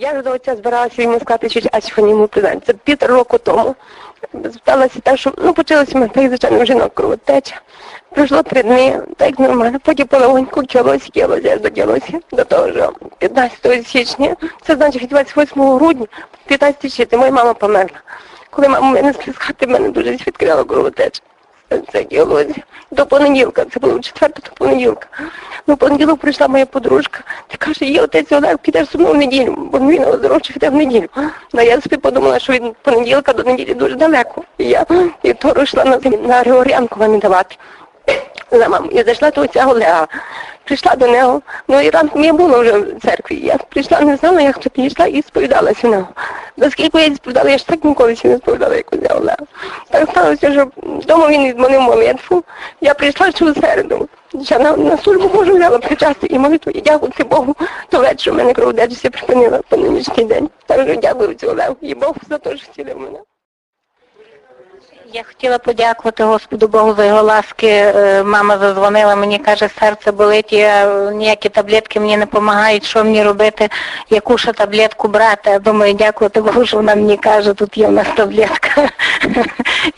Я до отця збиралася йому сказати, що йому придати. Це півтора року тому. Зверталася так, що ну почалося в мене так, звичайно, жінок кровотеча. Пройшло три дні, так нормально. Потім полегоньку кілося, кілося, аж докілося до того ж 15 січня. Це значить 28 грудня, 15 січня, моя мама померла. Коли маму винесли з мене дуже відкрила кровотеча. Це ділося. До понеділка, це було четверта до понеділка. Ну, понеділок прийшла моя подружка, та каже, є отець Олег, підеш зі мною в неділю, бо він оздоровчий йде в неділю. Ну, я собі подумала, що від понеділка до неділі дуже далеко. І я то йшла на, на Григоріанку вам давати. За маму. Я зайшла до отця Олега, прийшла до нього, ну і ранком я була вже в церкві. Я прийшла, не знала, як то підійшла і сповідалася нього. Наскільки я сповідала, я ж так ніколи ще не сповідала, як отця Олега. Так сталося, що вдома він відмонив молитву. Я прийшла у середу. Я на, на службу Божу взяла причасти і молитву. І дякувати Богу, то вечір у мене кроводечі припинила по нинішній день. Так що дякую цю Олегу і Богу за те, що цілив мене. Я хотіла подякувати Господу Богу за його ласки. Е, Мама зазвонила, мені каже, серце болить, я, ніякі таблетки мені не допомагають, що мені робити, яку ще таблетку брати. Я думаю, дякувати Богу, що вона мені каже, тут є в нас таблетка.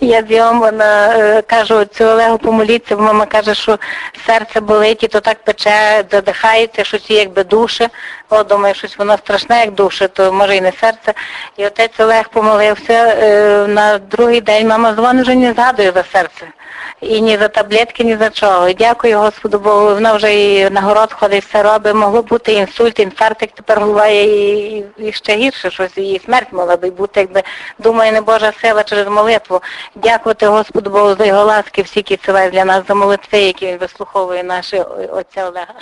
Я б'єм, вона е, кажу, цю Олегу помоліться, бо мама каже, що серце болить і то так пече, задихається, щось якби душе. О, думаю, щось воно страшне, як душе, то може і не серце. І отець Олег помолився. е, На другий день мама дзвонить, вже не згадує за серце. І ні за таблетки, ні за чого. Дякую Господу Богу, вона вже і на город ходить, все робить. Могло бути інсульт, інфаркт, як тепер буває, і, і, ще гірше щось, і смерть могла би бути, якби думаю, не Божа сила через молитву. Дякувати Господу Богу за його ласки, всі силає для нас, за молитви, які він вислуховує наші отця Олега.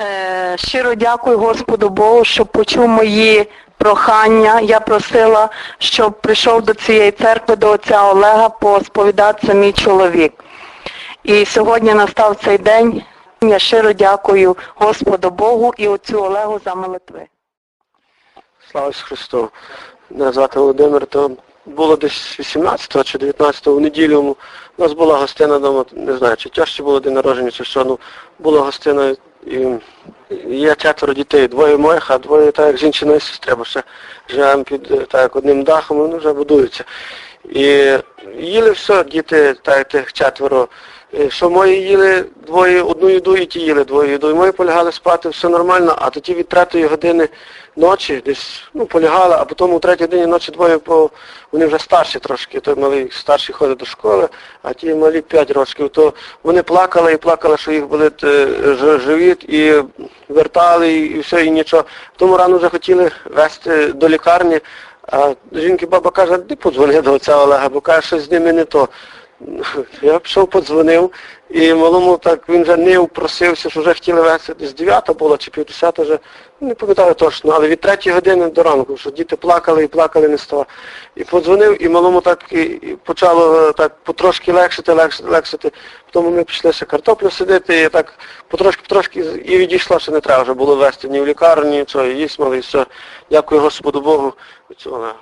Е, Щиро дякую Господу Богу, що почув мої прохання. Я просила, щоб прийшов до цієї церкви, до отця Олега, посповідатися мій чоловік. І сьогодні настав цей день. Я щиро дякую Господу Богу і отцю Олегу за молитви. Слава Христу. Мене звати Володимир, то було десь 18 чи 19 в неділю. У нас була гостина вдома, не знаю, чи тяжче було день народження, чи що, ну була гостина і є четверо дітей, двоє моїх, а двоє так як жінчина і сестри, бо ще живемо під так одним дахом, вони вже будуються. І їли все, діти, так тих четверо. Е, Що мої їли двоє, одну їду і ті їли двоє їду. І мої полягали спати, все нормально, а тоді від третьої години ночі десь ну, полягали, а потім у третій годині ночі двоє по вони вже старші трошки, той малий старший ходить до школи, а ті малі 5 років, то вони плакали і плакали, що їх болить е, живіт, і вертали, і все, і нічого. Тому рано вже хотіли везти до лікарні. А жінки баба каже, ти подзвони до отця Олега, бо каже, що з ними не то. Я пішов, подзвонив, і малому так він вже не просився, що вже хотіли вести десь 9 було чи півдесята вже, ну, не пам'ятаю точно, але від 3 години до ранку, що діти плакали і плакали не стало. І подзвонив, і малому так і, і почало е, так потрошки легшити, легшити, легшити. Потім ми пішли ще картоплю сидити, і так потрошки, потрошки і відійшло, що не треба вже було вести ні в лікарню, нічого, і їсть мали, і все. Дякую Господу Богу. Цього.